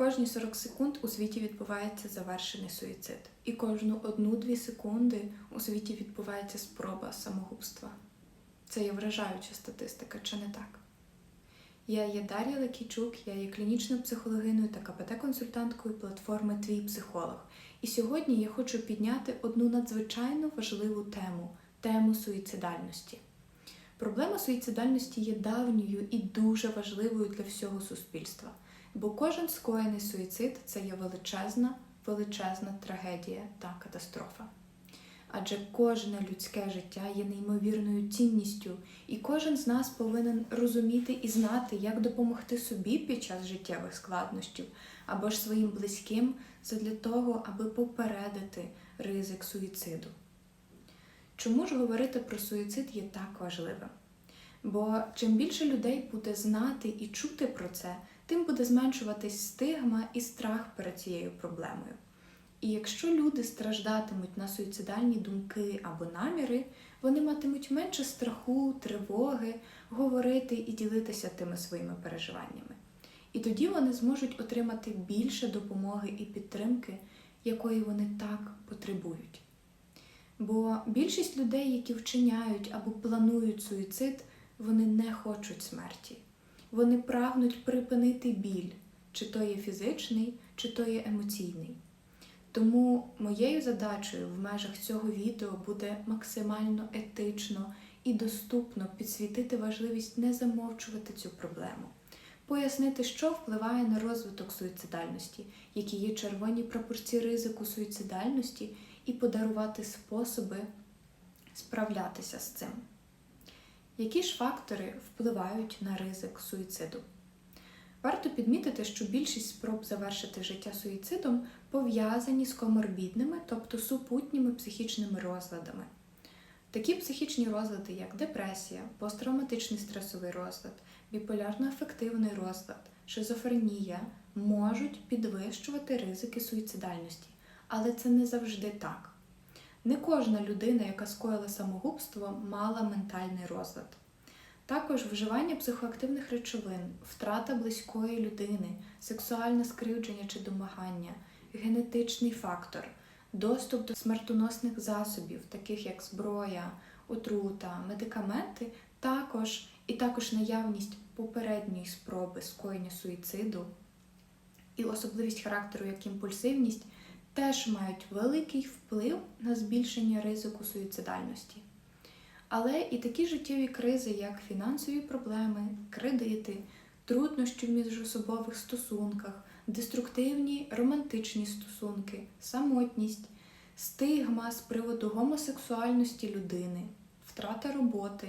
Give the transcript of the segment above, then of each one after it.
Кожні 40 секунд у світі відбувається завершений суїцид. І кожну одну-дві секунди у світі відбувається спроба самогубства. Це є вражаюча статистика, чи не так? Я є Дар'я Лакійчук, я є клінічною психологиною та КПТ-консультанткою платформи Твій психолог. І сьогодні я хочу підняти одну надзвичайно важливу тему тему суїцидальності. Проблема суїцидальності є давньою і дуже важливою для всього суспільства, бо кожен скоєний суїцид це є величезна, величезна трагедія та катастрофа. Адже кожне людське життя є неймовірною цінністю, і кожен з нас повинен розуміти і знати, як допомогти собі під час життєвих складнощів або ж своїм близьким задля того, аби попередити ризик суїциду. Чому ж говорити про суїцид є так важливим? Бо чим більше людей буде знати і чути про це, тим буде зменшуватись стигма і страх перед цією проблемою. І якщо люди страждатимуть на суїцидальні думки або наміри, вони матимуть менше страху, тривоги, говорити і ділитися тими своїми переживаннями. І тоді вони зможуть отримати більше допомоги і підтримки, якої вони так потребують. Бо більшість людей, які вчиняють або планують суїцид, вони не хочуть смерті. Вони прагнуть припинити біль, чи то є фізичний, чи то є емоційний. Тому моєю задачею в межах цього відео буде максимально етично і доступно підсвітити важливість не замовчувати цю проблему, пояснити, що впливає на розвиток суїцидальності, які є червоні пропорції ризику суїцидальності, і подарувати способи справлятися з цим. Які ж фактори впливають на ризик суїциду? Варто підмітити, що більшість спроб завершити життя суїцидом пов'язані з коморбідними, тобто супутніми психічними розладами. Такі психічні розлади, як депресія, посттравматичний стресовий розлад, біполярно-афективний розлад, шизофренія, можуть підвищувати ризики суїцидальності, але це не завжди так. Не кожна людина, яка скоїла самогубство, мала ментальний розлад. Також вживання психоактивних речовин, втрата близької людини, сексуальне скривдження чи домагання, генетичний фактор, доступ до смертоносних засобів, таких як зброя, отрута, медикаменти, також і також наявність попередньої спроби скоєння суїциду і особливість характеру як імпульсивність теж мають великий вплив на збільшення ризику суїцидальності. Але і такі життєві кризи, як фінансові проблеми, кредити, труднощі в міжособових стосунках, деструктивні романтичні стосунки, самотність, стигма з приводу гомосексуальності людини, втрата роботи,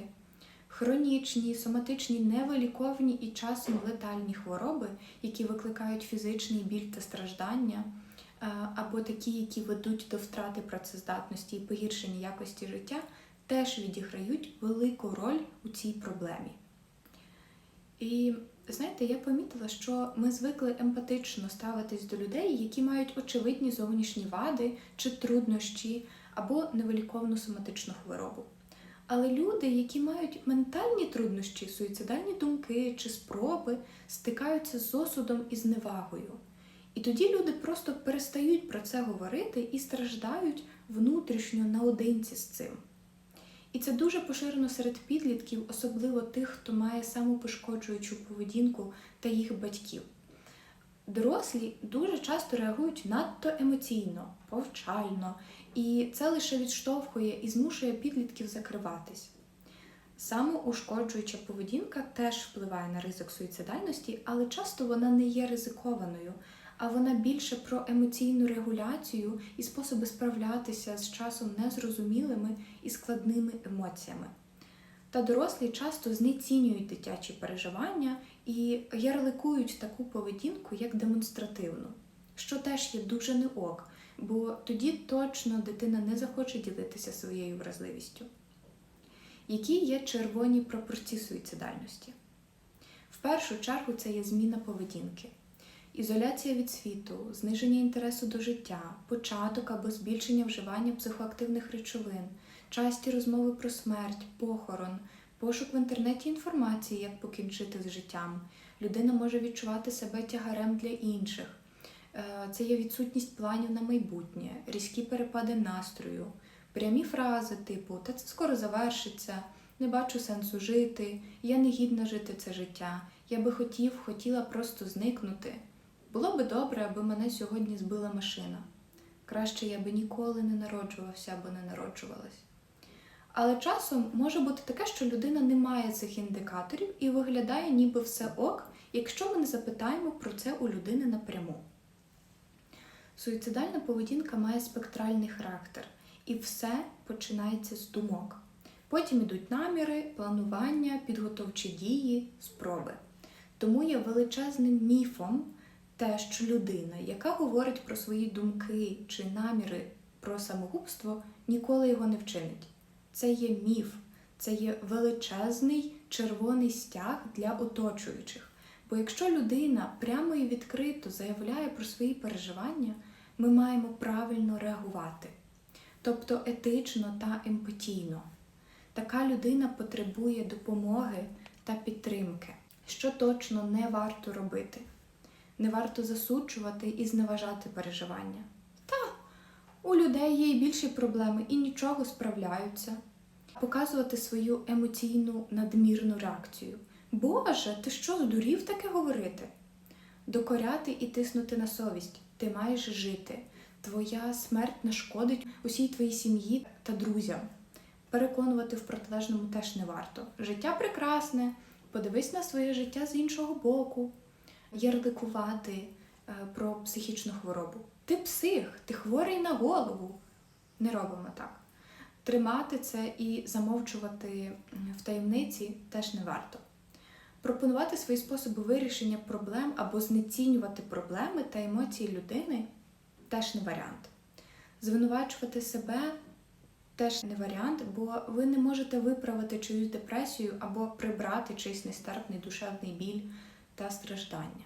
хронічні, соматичні, невиліковні і часом летальні хвороби, які викликають фізичний біль та страждання, або такі, які ведуть до втрати працездатності і погіршення якості життя теж відіграють велику роль у цій проблемі. І знаєте, я помітила, що ми звикли емпатично ставитись до людей, які мають очевидні зовнішні вади чи труднощі або невиліковну соматичну хворобу. Але люди, які мають ментальні труднощі, суїцидальні думки чи спроби, стикаються з осудом і зневагою. І тоді люди просто перестають про це говорити і страждають внутрішньо наодинці з цим. І це дуже поширено серед підлітків, особливо тих, хто має самопошкоджуючу поведінку та їх батьків. Дорослі дуже часто реагують надто емоційно, повчально, і це лише відштовхує і змушує підлітків закриватись. Самоушкоджуюча поведінка теж впливає на ризик суїцидальності, але часто вона не є ризикованою, а вона більше про емоційну регуляцію і способи справлятися з часом незрозумілими і складними емоціями. Та дорослі часто знецінюють дитячі переживання і ярликують таку поведінку як демонстративну, що теж є дуже не ок, бо тоді точно дитина не захоче ділитися своєю вразливістю. Які є червоні пропорції суїцидальності? В першу чергу це є зміна поведінки. Ізоляція від світу, зниження інтересу до життя, початок або збільшення вживання психоактивних речовин, часті розмови про смерть, похорон, пошук в інтернеті інформації, як покінчити з життям. Людина може відчувати себе тягарем для інших, Е, Це є відсутність планів на майбутнє, різкі перепади настрою, прямі фрази типу Та це скоро завершиться, не бачу сенсу жити, я не гідна жити це життя, я би хотів, хотіла просто зникнути. Було би добре, аби мене сьогодні збила машина. Краще я би ніколи не народжувався або не народжувалась. Але часом може бути таке, що людина не має цих індикаторів і виглядає ніби все ок, якщо ми не запитаємо про це у людини напряму. Суїцидальна поведінка має спектральний характер, і все починається з думок. Потім ідуть наміри, планування, підготовчі дії, спроби. Тому є величезним міфом те, що людина, яка говорить про свої думки чи наміри про самогубство, ніколи його не вчинить. Це є міф, це є величезний червоний стяг для оточуючих. Бо якщо людина прямо і відкрито заявляє про свої переживання, ми маємо правильно реагувати, тобто етично та емпатійно. Така людина потребує допомоги та підтримки, що точно не варто робити. Не варто засуджувати і зневажати переживання. Та, у людей є і більші проблеми і нічого справляються. Показувати свою емоційну надмірну реакцію. Боже, ти що, здурів таке говорити? Докоряти і тиснути на совість. Ти маєш жити. Твоя смерть нашкодить усій твоїй сім'ї та друзям. Переконувати в протилежному теж не варто. Життя прекрасне, подивись на своє життя з іншого боку. Ярликувати е, про психічну хворобу. Ти псих, ти хворий на голову. Не робимо так. Тримати це і замовчувати в таємниці теж не варто. Пропонувати свої способи вирішення проблем або знецінювати проблеми та емоції людини теж не варіант. Звинувачувати себе теж не варіант, бо ви не можете виправити чиюсь депресію або прибрати чийсь нестерпний душевний біль та страждання.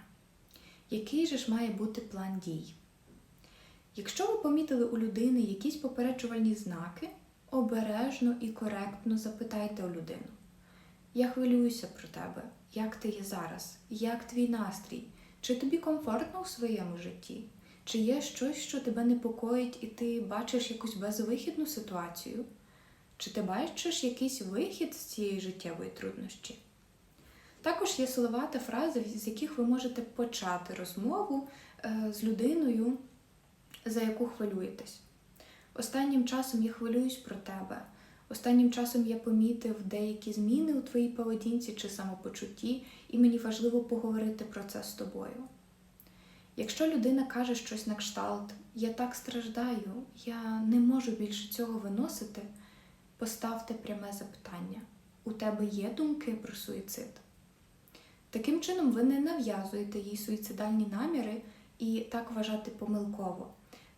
Який же ж має бути план дій? Якщо ви помітили у людини якісь попереджувальні знаки, обережно і коректно запитайте у людину. Я хвилююся про тебе, як ти є зараз, як твій настрій, чи тобі комфортно у своєму житті, чи є щось, що тебе непокоїть, і ти бачиш якусь безвихідну ситуацію, чи ти бачиш якийсь вихід з цієї життєвої труднощі? Також є слова та фрази, з яких ви можете почати розмову е, з людиною, за яку хвилюєтесь. Останнім часом я хвилююсь про тебе. Останнім часом я помітив деякі зміни у твоїй поведінці чи самопочутті, і мені важливо поговорити про це з тобою. Якщо людина каже щось на кшталт, я так страждаю, я не можу більше цього виносити, поставте пряме запитання: у тебе є думки про суїцид? Таким чином, ви не нав'язуєте їй суїцидальні наміри і так вважати помилково.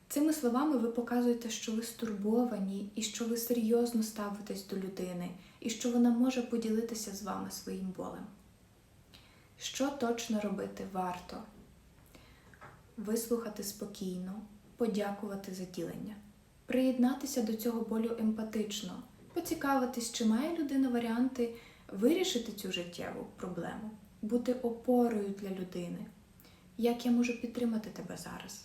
Цими словами ви показуєте, що ви стурбовані і що ви серйозно ставитесь до людини, і що вона може поділитися з вами своїм болем. Що точно робити варто? Вислухати спокійно, подякувати за ділення, приєднатися до цього болю емпатично, поцікавитись, чи має людина варіанти вирішити цю життєву проблему, бути опорою для людини. Як я можу підтримати тебе зараз?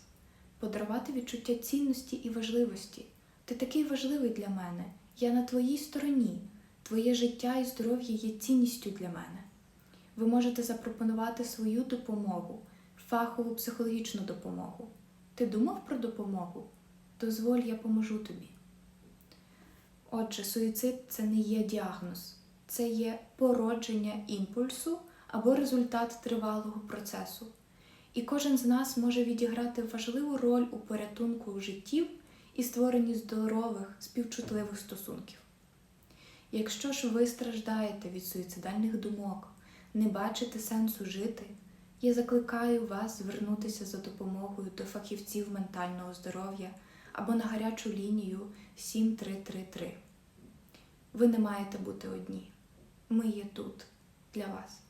подарувати відчуття цінності і важливості. Ти такий важливий для мене. Я на твоїй стороні. Твоє життя і здоров'я є цінністю для мене. Ви можете запропонувати свою допомогу, фахову психологічну допомогу. Ти думав про допомогу? Дозволь, я поможу тобі. Отже, суїцид це не є діагноз, це є породження імпульсу або результат тривалого процесу. І кожен з нас може відіграти важливу роль у порятунку життів і створенні здорових, співчутливих стосунків. Якщо ж ви страждаєте від суїцидальних думок, не бачите сенсу жити, я закликаю вас звернутися за допомогою до фахівців ментального здоров'я або на гарячу лінію 7333. Ви не маєте бути одні. Ми є тут для вас.